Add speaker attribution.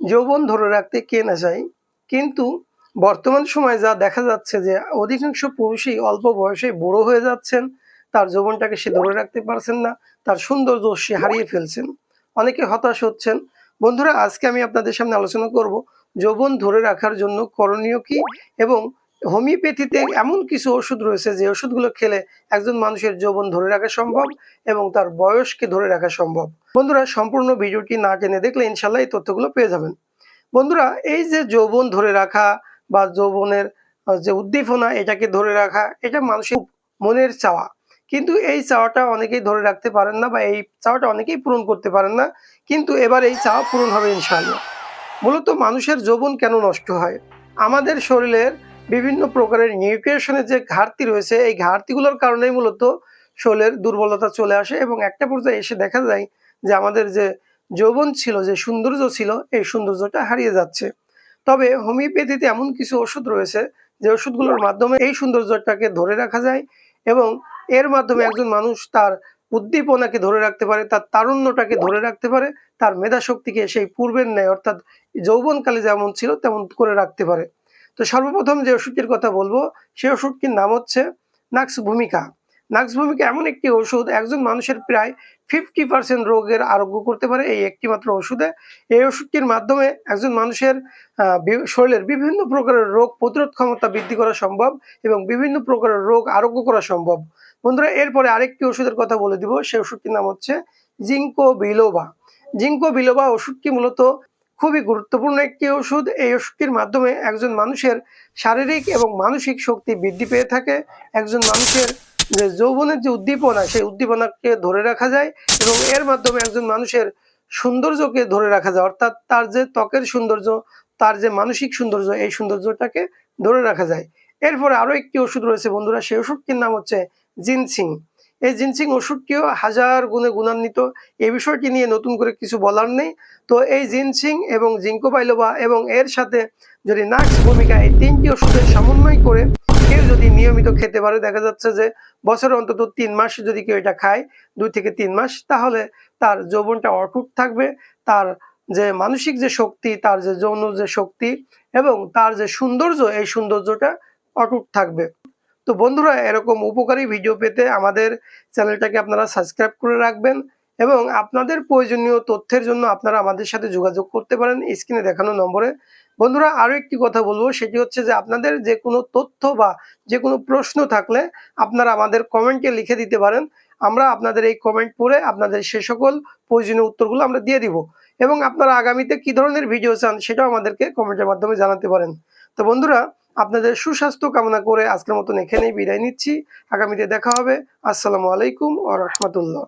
Speaker 1: যৌবন ধরে রাখতে কে না চাই? কিন্তু বর্তমান সময় যা দেখা যাচ্ছে যে অধিকাংশ পুরুষই অল্প বয়সে বুড়ো হয়ে যাচ্ছেন, তার যৌবনটাকে সে ধরে রাখতে পারছেন না, তার সুন্দর সে হারিয়ে ফেলছেন। অনেকে হতাশ হচ্ছেন। বন্ধুরা, আজকে আমি আপনাদের সামনে আলোচনা করব যৌবন ধরে রাখার জন্য করণীয় কি এবং হোমিওপ্যাথিতে এমন কিছু ওষুধ রয়েছে যে ওষুধগুলো খেলে একজন মানুষের যৌবন ধরে রাখা সম্ভব এবং তার বয়সকে ধরে রাখা সম্ভব। বন্ধুরা, সম্পূর্ণ ভিডিওটি না টেনে দেখলে ইনশাল্লাহ এই তথ্যগুলো পেয়ে যাবেন। বন্ধুরা, এই যে যৌবন ধরে রাখা বা যৌবনের যে উদ্দীপনা, এটাকে ধরে রাখা, এটা মানুষের মনের চাওয়া। কিন্তু এই চাওয়াটা অনেকেই ধরে রাখতে পারেন না বা এই চাওয়াটা অনেকেই পূরণ করতে পারেন না। কিন্তু এবার এই চাওয়া পূরণ হবে ইনশাআল্লাহ মূলত মানুষের যৌবন কেন নষ্ট হয়? আমাদের শরীরের বিভিন্ন প্রকারের নিউট্রিশনের যে ঘাটতি রয়েছে, এই ঘাটতিগুলোর কারণেই মূলত শরীরের দুর্বলতা চলে আসে এবং একটা পর্যায়ে এসে দেখা যায় যে আমাদের যে যৌবন ছিল, যে সৌন্দর্য ছিল, এই সৌন্দর্যটা হারিয়ে যাচ্ছে। তবে হোমিওপ্যাথিতে এমন কিছু ওষুধ রয়েছে যে ওষুধগুলোর মাধ্যমে এই সৌন্দর্যটাকে ধরে রাখা যায় এবং এর মাধ্যমে একজন মানুষ তার উদ্দীপনাকে ধরে রাখতে পারে, তার তারুণ্যটাকে ধরে রাখতে পারে, তার মেধা শক্তিকে সেই পূর্বের ন্যায় অর্থাৎ যৌবনকালে যেমন ছিল, তেমন করে রাখতে পারে। তো সর্বপ্রথম যে ওষুধটির কথা বলব সেই ওষুধটির নাম হচ্ছে নাক্স ভূমিকা নাক্স ভূমিকা এমন একটি ওষুধ, একজন মানুষের প্রায় ফিফটি পার্সেন্ট রোগের আরোগ্য করতে পারে এই একটি মাত্র ওষুধে। এই ওষুধটির মাধ্যমে একজন মানুষের শরীরের বিভিন্ন প্রকারের রোগ প্রতিরোধ ক্ষমতা বৃদ্ধি করা সম্ভব এবং বিভিন্ন প্রকারের রোগ আরোগ্য করা সম্ভব। বন্ধুরা, এরপরে আরেকটি ওষুধের কথা বলে দিব সেই ওষুধটির নাম হচ্ছে জিঙ্কো বিলোবা জিঙ্কো বিলোবা ওষুধটি মূলত খুবই গুরুত্বপূর্ণ একটি ওষুধ। এই ওষুধটির মাধ্যমে একজন মানুষের শারীরিক এবং মানসিক শক্তি বৃদ্ধি পেয়ে থাকে। একজন মানুষের যে যৌবনের যে উদ্দীপনা, সেই উদ্দীপনাকে ধরে রাখা যায় এবং এর মাধ্যমে একজন মানুষের সৌন্দর্যকে ধরে রাখা যায়। অর্থাৎ তার যে ত্বকের সৌন্দর্য, তার যে মানসিক সৌন্দর্য, এই সৌন্দর্যটাকে ধরে রাখা যায়। এরপরে আরও একটি ওষুধ রয়েছে বন্ধুরা। সেই ওষুধটির নাম হচ্ছে জিনসিং। এই জিনসিং ওষুধটিও হাজার গুণে গুণান্বিত। এই বিষয়টি নিয়ে নতুন করে কিছু বলার নেই। তো এই জিনসিং এবং জিঙ্কো বাইলোবা এবং এর সাথে যদি নাক্স ভূমিকা এই তিনটি ওষুধের সমন্বয় করে কেউ যদি নিয়মিত খেতে পারে, দেখা যাচ্ছে যে বছরে অন্তত তিন মাস যদি কেউ এটা খায়, দুই থেকে তিন মাস, তাহলে তার যৌবনটা অটুট থাকবে। তার যে মানসিক যে শক্তি, তার যে যৌন যে শক্তি এবং তার যে সৌন্দর্য, এই সৌন্দর্যটা অটুট থাকবে। তো বন্ধুরা, এরকম উপকারী ভিডিও পেতে আমাদের চ্যানেলটাকে আপনারা সাবস্ক্রাইব করে রাখবেন এবং আপনাদের প্রয়োজনীয় তথ্যের জন্য আপনারা আমাদের সাথে যোগাযোগ করতে পারেন স্ক্রিনে দেখানো নম্বরে। বন্ধুরা, আরও একটি কথা বলব, সেটি হচ্ছে যে আপনাদের যে কোনো তথ্য বা যে কোনো প্রশ্ন থাকলে আপনারা আমাদের কমেন্টে লিখে দিতে পারেন। আমরা আপনাদের এই কমেন্ট পড়ে আপনাদের সে সকল প্রয়োজনীয় উত্তরগুলো আমরা দিয়ে দিব এবং আপনারা আগামীতে কি ধরনের ভিডিও চান সেটাও আমাদেরকে কমেন্টের মাধ্যমে জানাতে পারেন। তো বন্ধুরা আপনাদের সুস্বাস্থ্য কামনা করে আজকের মতন এখানেই বিদায় নিচ্ছি। আগামীতে দেখা হবে। আসসালামু আলাইকুম ও রহমতুল্লাহ।